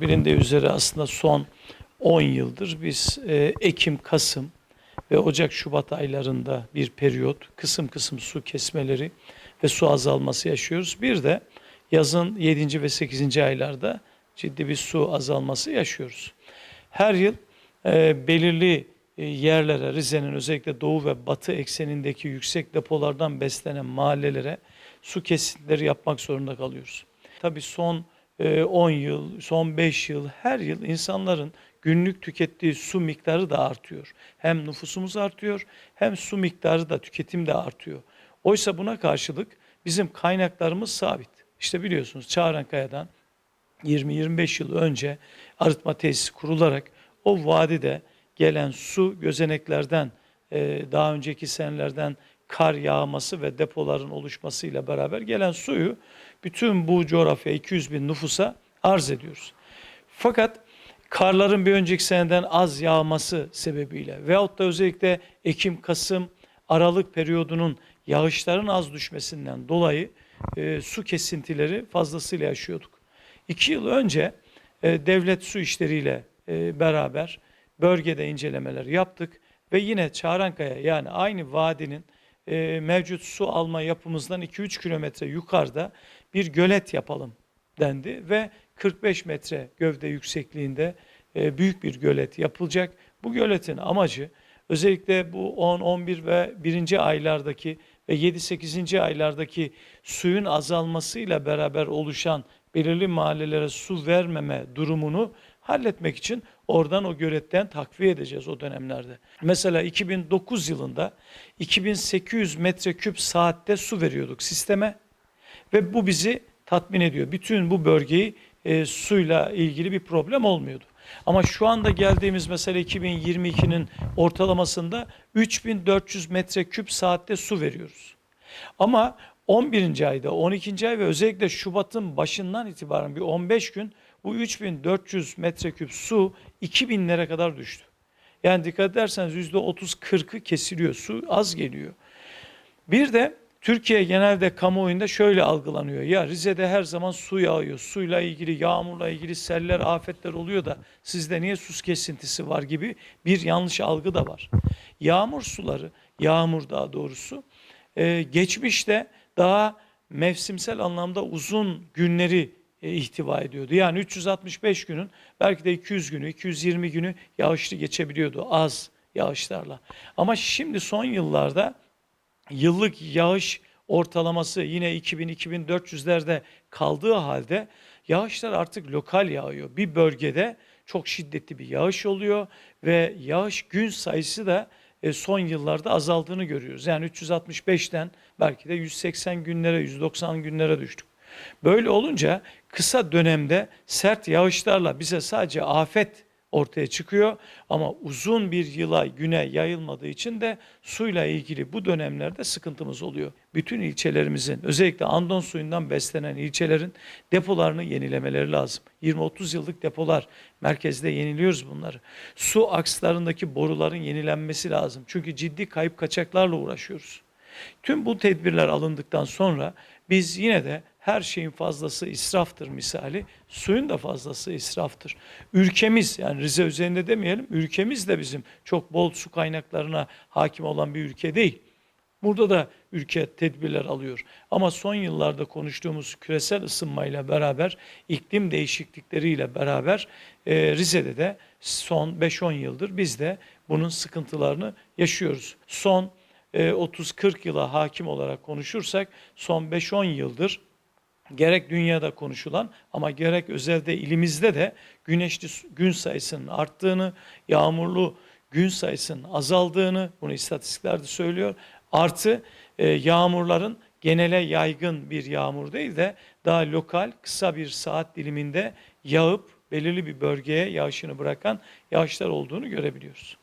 Birinde üzeri aslında son 10 yıldır biz e, Ekim, Kasım ve Ocak, Şubat aylarında bir periyot kısım kısım su kesmeleri ve su azalması yaşıyoruz. Bir de yazın 7. ve 8. aylarda ciddi bir su azalması yaşıyoruz. Her yıl e, belirli e, yerlere, Rize'nin özellikle doğu ve batı eksenindeki yüksek depolardan beslenen mahallelere su kesintileri yapmak zorunda kalıyoruz. Tabii son 10 yıl, son 5 yıl, her yıl insanların günlük tükettiği su miktarı da artıyor. Hem nüfusumuz artıyor, hem su miktarı da tüketim de artıyor. Oysa buna karşılık bizim kaynaklarımız sabit. İşte biliyorsunuz Çağrankaya'dan 20-25 yıl önce arıtma tesisi kurularak o vadide gelen su gözeneklerden e, daha önceki senelerden kar yağması ve depoların oluşmasıyla beraber gelen suyu bütün bu coğrafya 200 bin nüfusa arz ediyoruz. Fakat karların bir önceki seneden az yağması sebebiyle veyahut da özellikle Ekim, Kasım, Aralık periyodunun yağışların az düşmesinden dolayı e, su kesintileri fazlasıyla yaşıyorduk. İki yıl önce e, devlet su işleriyle e, beraber bölgede incelemeler yaptık ve yine Çağrankaya yani aynı vadinin e, mevcut su alma yapımızdan 2-3 kilometre yukarıda bir gölet yapalım dendi ve 45 metre gövde yüksekliğinde e, büyük bir gölet yapılacak. Bu göletin amacı özellikle bu 10, 11 ve 1. aylardaki ve 7, 8. aylardaki suyun azalmasıyla beraber oluşan belirli mahallelere su vermeme durumunu halletmek için oradan o göletten takviye edeceğiz o dönemlerde. Mesela 2009 yılında 2800 metreküp saatte su veriyorduk sisteme ve bu bizi tatmin ediyor. Bütün bu bölgeyi e, suyla ilgili bir problem olmuyordu. Ama şu anda geldiğimiz mesela 2022'nin ortalamasında 3400 metreküp saatte su veriyoruz. Ama 11. ayda, 12. ay ve özellikle Şubat'ın başından itibaren bir 15 gün bu 3400 metreküp su 2000'lere kadar düştü. Yani dikkat ederseniz %30-40'ı kesiliyor. Su az geliyor. Bir de Türkiye genelde kamuoyunda şöyle algılanıyor. Ya Rize'de her zaman su yağıyor. Suyla ilgili, yağmurla ilgili seller, afetler oluyor da sizde niye su kesintisi var gibi bir yanlış algı da var. Yağmur suları, yağmur daha doğrusu e, geçmişte daha mevsimsel anlamda uzun günleri ihtiva ediyordu. Yani 365 günün belki de 200 günü, 220 günü yağışlı geçebiliyordu az yağışlarla. Ama şimdi son yıllarda yıllık yağış ortalaması yine 2000-2400'lerde kaldığı halde yağışlar artık lokal yağıyor. Bir bölgede çok şiddetli bir yağış oluyor ve yağış gün sayısı da e, son yıllarda azaldığını görüyoruz. Yani 365'ten belki de 180 günlere, 190 günlere düştük. Böyle olunca kısa dönemde sert yağışlarla bize sadece afet ortaya çıkıyor ama uzun bir yıla güne yayılmadığı için de suyla ilgili bu dönemlerde sıkıntımız oluyor. Bütün ilçelerimizin özellikle Andon suyundan beslenen ilçelerin depolarını yenilemeleri lazım. 20-30 yıllık depolar merkezde yeniliyoruz bunları. Su akslarındaki boruların yenilenmesi lazım. Çünkü ciddi kayıp kaçaklarla uğraşıyoruz. Tüm bu tedbirler alındıktan sonra biz yine de her şeyin fazlası israftır misali, suyun da fazlası israftır. Ülkemiz yani Rize üzerinde demeyelim, ülkemiz de bizim çok bol su kaynaklarına hakim olan bir ülke değil. Burada da ülke tedbirler alıyor. Ama son yıllarda konuştuğumuz küresel ısınmayla beraber, iklim değişiklikleriyle beraber e, Rize'de de son 5-10 yıldır biz de bunun sıkıntılarını yaşıyoruz. Son 30-40 yıla hakim olarak konuşursak son 5-10 yıldır gerek dünyada konuşulan ama gerek özelde ilimizde de güneşli gün sayısının arttığını, yağmurlu gün sayısının azaldığını bunu istatistikler de söylüyor. Artı e, yağmurların genele yaygın bir yağmur değil de daha lokal kısa bir saat diliminde yağıp belirli bir bölgeye yağışını bırakan yağışlar olduğunu görebiliyoruz.